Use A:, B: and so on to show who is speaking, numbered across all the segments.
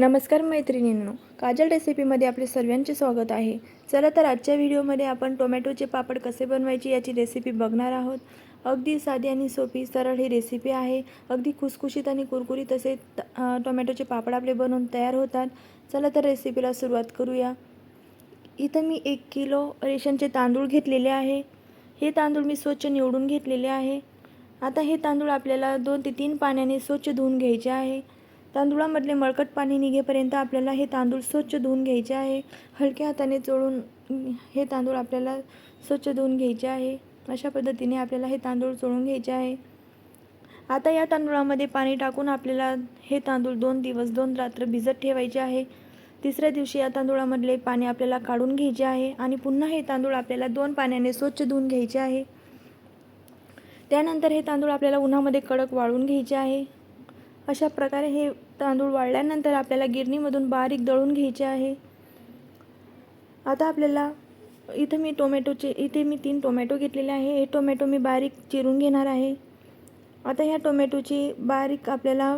A: नमस्कार मैत्रिणींनो काजल रेसिपीमध्ये आपले सर्वांचे स्वागत आहे. चला तर आजच्या व्हिडिओमध्ये आपण टोमॅटोचे पापड कसे बनवायचे याची रेसिपी बघणार आहोत. अगदी साधी आणि सोपी सरळ ही रेसिपी आहे. अगदी खुसखुशीत आणि कुरकुरीत असे टोमॅटोचे पापड आपले बनवून तयार होतात. चला तर रेसिपीला सुरुवात करूया. इथं मी एक किलो रेशनचे तांदूळ घेतलेले आहे. हे तांदूळ मी स्वच्छ निवडून घेतलेले आहे. आता हे तांदूळ आपल्याला दोन ते तीन पाण्याने स्वच्छ धुवून घ्यायचे आहे. तांदुळामधले मळकट पाणी निघेपर्यंत आपल्याला हे तांदूळ स्वच्छ धुवून घ्यायचे आहे. हलक्या हाताने चोळून हे तांदूळ आपल्याला स्वच्छ धुवून घ्यायचे आहे. अशा पद्धतीने आपल्याला हे तांदूळ चोळून घ्यायचे आहे. आता या तांदूळामध्ये पाणी टाकून आपल्याला हे तांदूळ दोन दिवस दोन रात्र भिजत ठेवायचे आहे. तिसऱ्या दिवशी या तांदूळामधले पाणी आपल्याला काढून घ्यायचे आहे आणि पुन्हा हे तांदूळ आपल्याला दोन पाण्याने स्वच्छ धुवून घ्यायचे आहे. त्यानंतर हे तांदूळ आपल्याला उन्हामध्ये कडक वाळून घ्यायचे आहे. अशा प्रकारे हे तांदूळ वाळल्यानंतर आपल्याला गिरणीमधून बारीक दळून घ्यायचे आहे. आता आपल्याला इथं मी टोमॅटोचे इथे मी तीन टोमॅटो घेतलेले आहे. हे टोमॅटो मी बारीक चिरून घेणार आहे. आता ह्या टोमॅटोची बारीक आपल्याला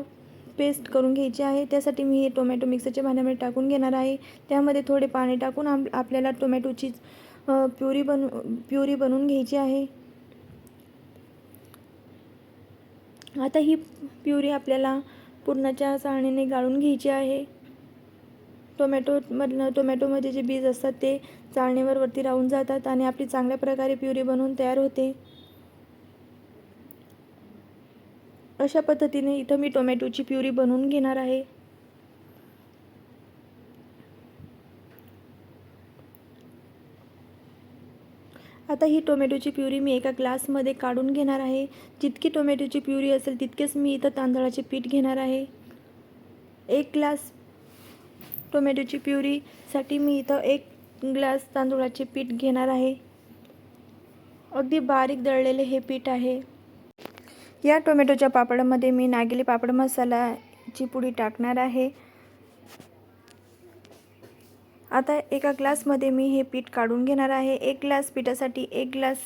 A: पेस्ट करून घ्यायची आहे. त्यासाठी मी हे टोमॅटो मिक्सरच्या भांड्यामध्ये टाकून घेणार आहे. त्यामध्ये थोडे पाणी टाकून आम आपल्याला टोमॅटोची प्युरी बनव प्युरी बनवून घ्यायची आहे. आता ही प्युरी आपल्याला पुरणाच्या चाळणीने गाळून घ्यायची आहे. टोमॅटोमधनं टोमॅटोमध्ये जे बीज असतात ते चाळणीवर वरती राहून जातात आणि आपली चांगल्या प्रकारे प्युरी बनवून तयार होते. अशा पद्धतीने इथं मी टोमॅटोची प्युरी बनवून घेणार आहे. आता ही टोमॅटोची प्युरी मी एका ग्लासमध्ये काढून घेणार आहे. जितकी टोमॅटोची प्युरी असेल तितकेच मी इथं तांदळाचे पीठ घेणार आहे. एक ग्लास टोमॅटोची प्युरीसाठी मी इथं एक ग्लास तांदूळाचे पीठ घेणार आहे. अगदी बारीक दळलेले हे पीठ आहे. या टोमॅटोच्या पापडामध्ये मी नागेली पापड मसालाची पुडी टाकणार आहे. आता एका ग्लासमध्ये मी हे पीठ काढून घेणार आहे. एक ग्लास पिठासाठी एक ग्लास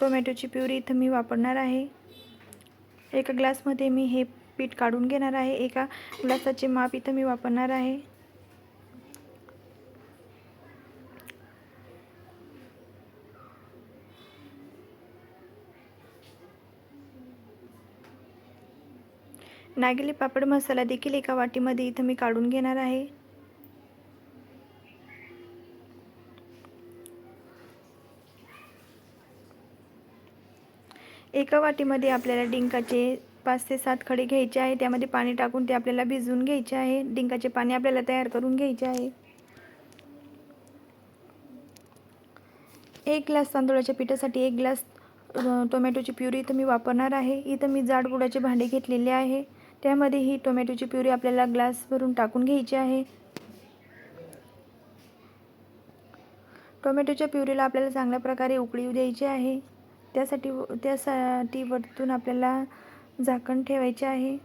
A: टोमॅटोची प्युरी इथं मी वापरणार आहे. एका ग्लासमध्ये मी हे पीठ काढून घेणार आहे. एका ग्लासाचे माप इथं मी वापरणार आहे. नागेली पापड मसाला देखील एका वाटीमध्ये इथं मी काढून घेणार आहे. एका वाटीमध्ये आपल्याला डिंकाचे पाच ते सात खडे घ्यायचे आहे त्यामध्ये पाणी टाकून ते आपल्याला भिजवून घ्यायचे आहे. डिंकाचे पाणी आपल्याला तयार करून घ्यायचे आहे. एक ग्लास तांदूळाच्या पिठासाठी एक ग्लास टोमॅटोची प्युरी इथं मी वापरणार आहे. इथं मी जाड गुळाचे भांडे घेतलेले आहे. त्यामध्ये ही टोमॅटोची प्युरी आपल्याला ग्लास भरून टाकून घ्यायची आहे. टोमॅटोच्या प्युरीला आपल्याला चांगल्या प्रकारे उकळी द्यायची आहे. त्यासाठी त्यासाठी वरतून आपल्याला झाकण ठेवायचे आहे.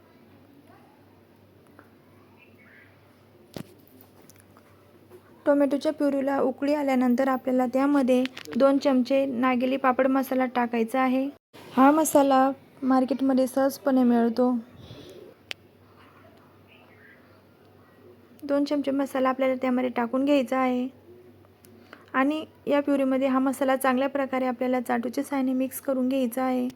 A: टोमॅटोच्या प्युरीला उकळी आल्यानंतर आपल्याला त्यामध्ये दोन चमचे नागेली पापड मसाला टाकायचा आहे. हा मसाला मार्केटमध्ये सहजपणे मिळतो. दोन चमचे मसाला आपल्याला त्यामध्ये टाकून घ्यायचा आहे. आणि या प्युरीमध्ये हा मसाला चांगल्या प्रकारे आपल्याला चाटूच्या साहाय्याने मिक्स करून घ्यायचा आहे.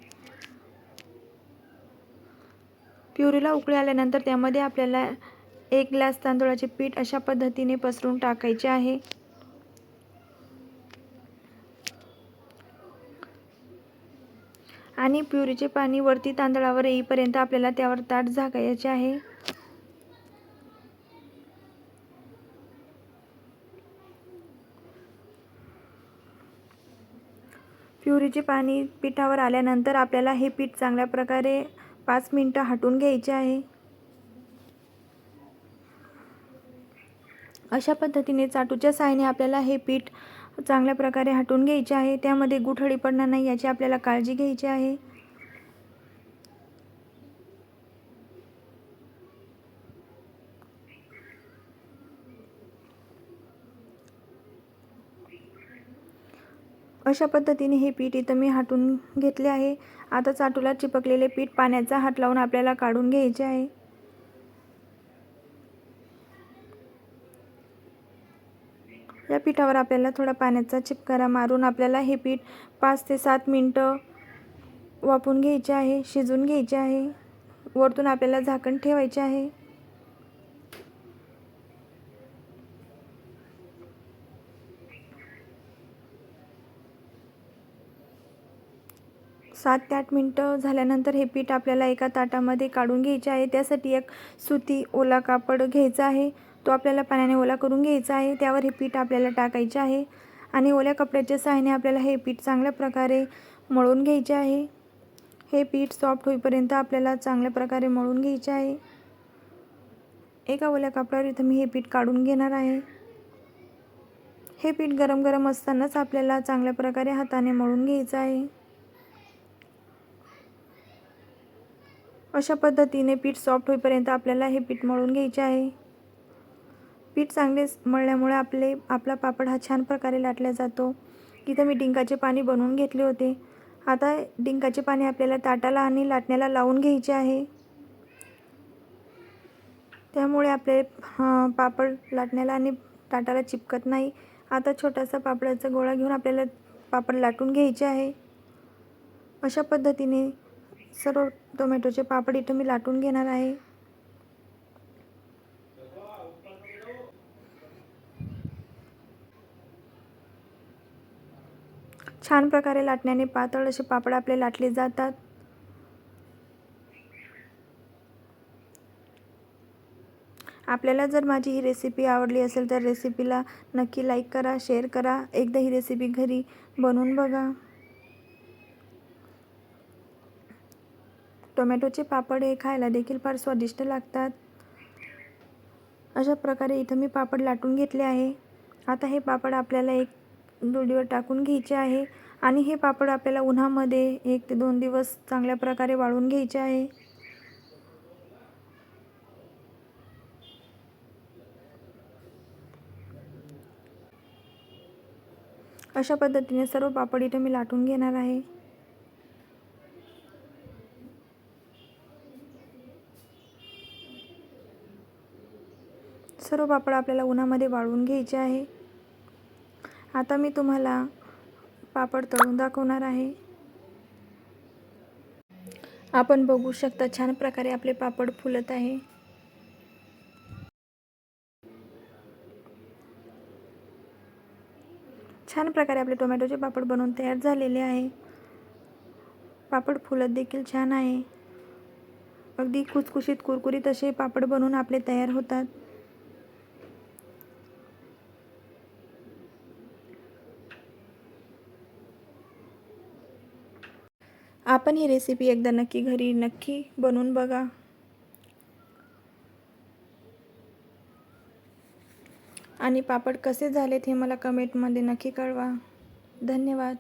A: प्युरीला उकळी आल्यानंतर त्यामध्ये आपल्याला एक ग्लास तांदूळाचे पीठ अशा पद्धतीने पसरून टाकायचे आहे. आणि प्युरीचे पाणी वरती तांदळावर येईपर्यंत आपल्याला त्यावर ताट झाकायचे आहे. प्युरीचे पाणी पिठावर आल्यानंतर आपल्याला हे पीठ चांगल्या प्रकारे पाच मिनटं हटून घ्यायचे आहे. अशा पद्धतीने चाटूच्या साहाय्याने आपल्याला हे पीठ चांगल्या प्रकारे हटून घ्यायचे आहे. त्यामध्ये गुठळी पडणार नाही याची आपल्याला काळजी घ्यायची आहे. अशा पद्धतीने हे पीठ इथं मी हाटून घेतले आहे. आता चाटूला चिपकलेले पीठ पाण्याचा हात लावून आपल्याला काढून घ्यायचे आहे. या पिठावर आपल्याला थोडा पाण्याचा चिपकारा मारून आपल्याला हे पीठ पाच ते सात मिनटं वापून घ्यायचे आहे शिजून घ्यायचे आहे. वरतून आपल्याला झाकण ठेवायचे आहे. सात ते आठ मिनटं झाल्यानंतर हे पीठ आपल्याला एका ताटामध्ये काढून घ्यायचे आहे. त्यासाठी एक सुती ओला कापड घ्यायचा आहे. तो आपल्याला पाण्याने ओला करून घ्यायचा आहे. त्यावर हे पीठ आपल्याला टाकायचे आहे आणि ओल्या कपड्याच्या सहाय्याने आपल्याला हे पीठ चांगल्या प्रकारे मळून घ्यायचे आहे. हे पीठ सॉफ्ट होईपर्यंत आपल्याला चांगल्या प्रकारे मळून घ्यायचे आहे. एका ओल्या कापडावर इथं मी हे पीठ काढून घेणार आहे. हे पीठ गरम गरम असतानाच आपल्याला चांगल्या प्रकारे हाताने मळून घ्यायचं आहे. अशा पद्धतीने पीठ सॉफ्ट होईपर्यंत आपल्याला हे पीठ मळून घ्यायचे आहे. पीठ चांगले मळल्यामुळे आपले आपला पापड हा छान प्रकारे लाटला जातो. इथं मी डिंकाचे पाणी बनवून घेतले होते. आता डिंकाचे पाणी आपल्याला ताटाला आणि लाटण्याला लावून घ्यायचे आहे. त्यामुळे आपले पापड लाटण्याला आणि ताटाला चिपकत नाही. आता छोटासा पापडाचा गोळा घेऊन आपल्याला पापड लाटून घ्यायचे आहे. अशा पद्धतीने सर्व टोमॅटोचे पापड इथं मी लाटून घेणार आहे. छान प्रकारे लाटण्याने पातळ असे पापड आपले लाटले जातात. आपल्याला जर माझी ही रेसिपी आवडली असेल तर रेसिपीला नक्की लाईक करा शेअर करा. एकदा ही रेसिपी घरी बनवून बघा. टोमॅटोचे पापड हे खायला देखील फार स्वादिष्ट लागतात. अशा प्रकारे इथं मी पापड लाटून घेतले आहे. आता हे पापड आपल्याला एक दोडीवर टाकून घ्यायचे आहे आणि हे पापड आपल्याला उन्हामध्ये एक ते दोन दिवस चांगल्या प्रकारे वाळून घ्यायचे आहे. अशा पद्धतीने सर्व पापड इथं मी लाटून घेणार आहे. सर्व पापड आपल्याला उन्हामध्ये वाळवून घ्यायचे आहे. आता मी तुम्हाला पापड तळून दाखवणार आहे. आपण बघू शकता छान प्रकारे आपले पापड फुलत आहे. छान प्रकारे आपले टोमॅटोचे पापड बनवून तयार झालेले आहे. पापड फुलत देखील छान आहे. अगदी कुसकुशीत कुरकुरीत असे पापड बनवून आपले तयार होतात. आपण ही रेसिपी एकदा नक्की घरी नक्की बनवून बघा. आणि पापड कसे झालेत हे मला कमेंटमध्ये नक्की कळवा. धन्यवाद.